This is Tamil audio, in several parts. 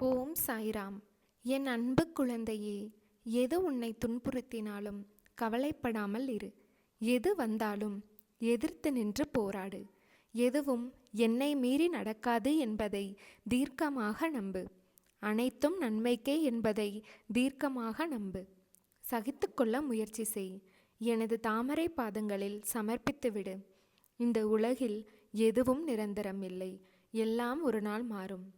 ஓம் சாய்ராம். என் அன்பு குழந்தையே எது உன்னை துன்புறுத்தினாலும் கவலைப்படாமல் இரு. எது வந்தாலும் எதிர்த்து நின்று போராடு. எதுவும் என்னை மீறி நடக்காது என்பதை தீர்க்கமாக நம்பு. அனைத்தும் நன்மைக்கே என்பதை தீர்க்கமாக நம்பு. சகித்துக்கொள்ள முயற்சி செய். எனது தாமரை பாதங்களில் சமர்ப்பித்துவிடு இந்த உலகில் எதுவும் நிரந்தரம் இல்லை எல்லாம் ஒரு நாள் மாறும்.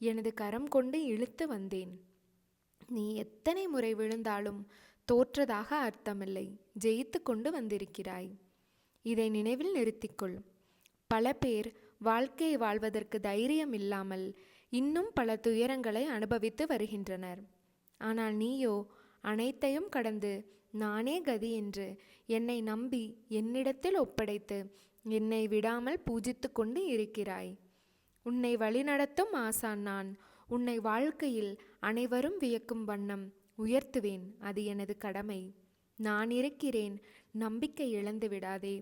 எனது கரம் கொண்டு இழுத்து வந்தேன். நீ எத்தனை முறை விழுந்தாலும் தோற்றதாக அர்த்தமில்லை. ஜெயித்து கொண்டு வந்திருக்கிறாய். இதை நினைவில் நிறுத்திக்கொள். பல பேர் வாழ்க்கையை வாழ்வதற்கு தைரியம் இல்லாமல் இன்னும் பல துயரங்களை அனுபவித்து வருகின்றனர். ஆனால் நீயோ அனைத்தையும் கடந்து நானே கதி என்று என்னை நம்பி என்னிடத்தில் ஒப்படைத்து என்னை விடாமல் பூஜித்து கொண்டு இருக்கிறாய். உன்னை வழிநடத்தும் ஆசான் நான். உன்னை வாழ்க்கையில் அனைவரும் வியக்கும் வண்ணம் உயர்த்துவேன் அது எனது கடமை. நான் இருக்கிறேன் நம்பிக்கை இழந்து விடாதே.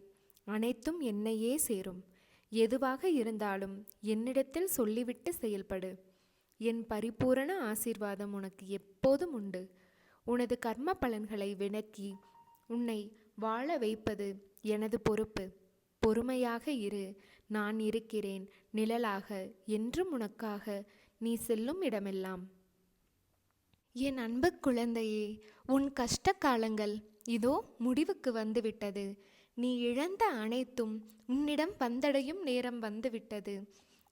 அனைத்தும் என்னையே சேரும். எதுவாக இருந்தாலும் என்னிடத்தில் சொல்லிவிட்டு செயல்படு. என் பரிபூரண ஆசீர்வாதம் உனக்கு எப்போதும் உண்டு. உனது கர்ம பலன்களை விளக்கி உன்னை வாழ வைப்பது எனது பொறுப்பு. பொறுமையாக இரு. நான் இருக்கிறேன் நிழலாக என்றும் உனக்காக நீ செல்லும் இடமெல்லாம். என் அன்பு குழந்தையே உன் கஷ்ட காலங்கள் இதோ முடிவுக்கு வந்துவிட்டது. நீ இழந்த அனைத்தும் உன்னிடம் வந்தடையும் நேரம் வந்துவிட்டது.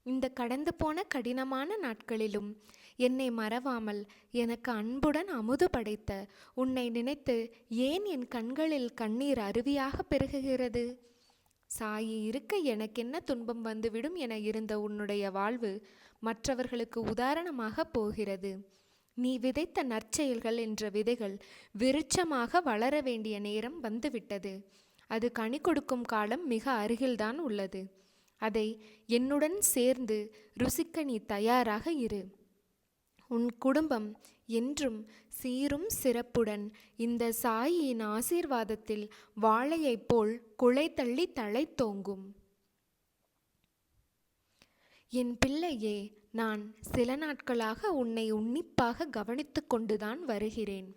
இந்த கடந்து போன கடினமான நாட்களிலும் என்னை மறவாமல் எனக்கு அன்புடன் அமுது படைத்த உன்னை நினைத்து ஏன் என் கண்களில் கண்ணீர் அருவியாக பெருகுகிறது? சாயி இருக்க எனக்கென்ன துன்பம் வந்துவிடும் என இருந்த உன்னுடைய வாழ்வு மற்றவர்களுக்கு உதாரணமாக போகிறது. நீ விதைத்த நற்செயல்கள் என்ற விதைகள் விருட்சமாக வளர வேண்டிய நேரம் வந்துவிட்டது. அது கனி கொடுக்கும் காலம் மிக அருகில்தான் உள்ளது. அதை என்னுடன் சேர்ந்து ருசிக்க நீ தயாராக இரு. உன் குடும்பம் என்றும் சீரும் சிறப்புடன். இந்த சாயியின் ஆசீர்வாதத்தில் வாழையைப் போல் குலை தள்ளி தலை தோங்கும். என் பிள்ளையே நான் சில நாட்களாக உன்னை உன்னிப்பாக கவனித்து கொண்டுதான் வருகிறேன்.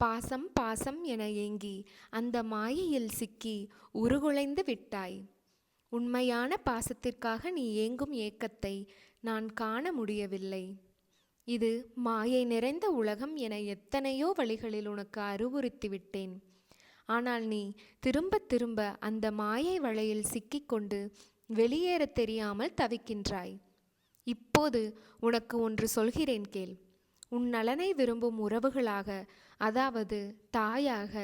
பாசம் பாசம் என ஏங்கி அந்த மாயையில் சிக்கி உருகுலைந்து விட்டாய். உண்மையான பாசத்திற்காக நீ ஏங்கும் ஏக்கத்தை நான் காண முடியவில்லை. இது மாயை நிறைந்த உலகம் என எத்தனையோ வழிகளில் உனக்கு அறிவுறுத்தி விட்டேன் ஆனால் நீ திரும்ப திரும்ப அந்த மாயை வலையில் சிக்கிக்கொண்டு வெளியேற தெரியாமல் தவிக்கின்றாய். இப்போது உனக்கு ஒன்று சொல்கிறேன் கேள். உன் நலனை விரும்பும் உறவுகளாக அதாவது தாயாக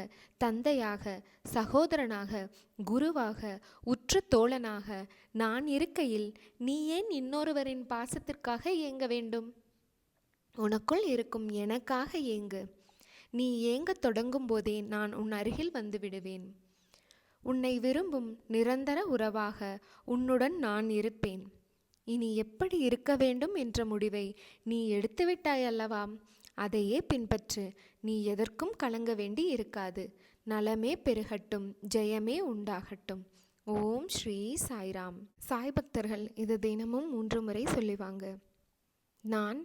தந்தையாக சகோதரனாக குருவாக உற்ற தோழனாக நான் இருக்கையில் நீ ஏன் இன்னொருவரின் பாசத்திற்காக இயங்க வேண்டும்? உனக்குள் இருக்கும் எனக்காக ஏங்கு. நீ ஏங்கத் தொடங்கும் போதே நான் உன் அருகில் வந்து விடுவேன். உன்னை விரும்பும் நிரந்தர உறவாக உன்னுடன் நான் இருப்பேன். இனி எப்படி இருக்க வேண்டும் என்ற முடிவை நீ எடுத்துவிட்டாய் அல்லவா அதையே பின்பற்று. நீ எதற்கும் கலங்க வேண்டி இருக்காது. நலமே பெருகட்டும் ஜெயமே உண்டாகட்டும். ஓம் ஸ்ரீ சாய்ராம். சாய் பக்தர்கள் இது தினமும் மூன்று முறை சொல்லிவாங்க. நான்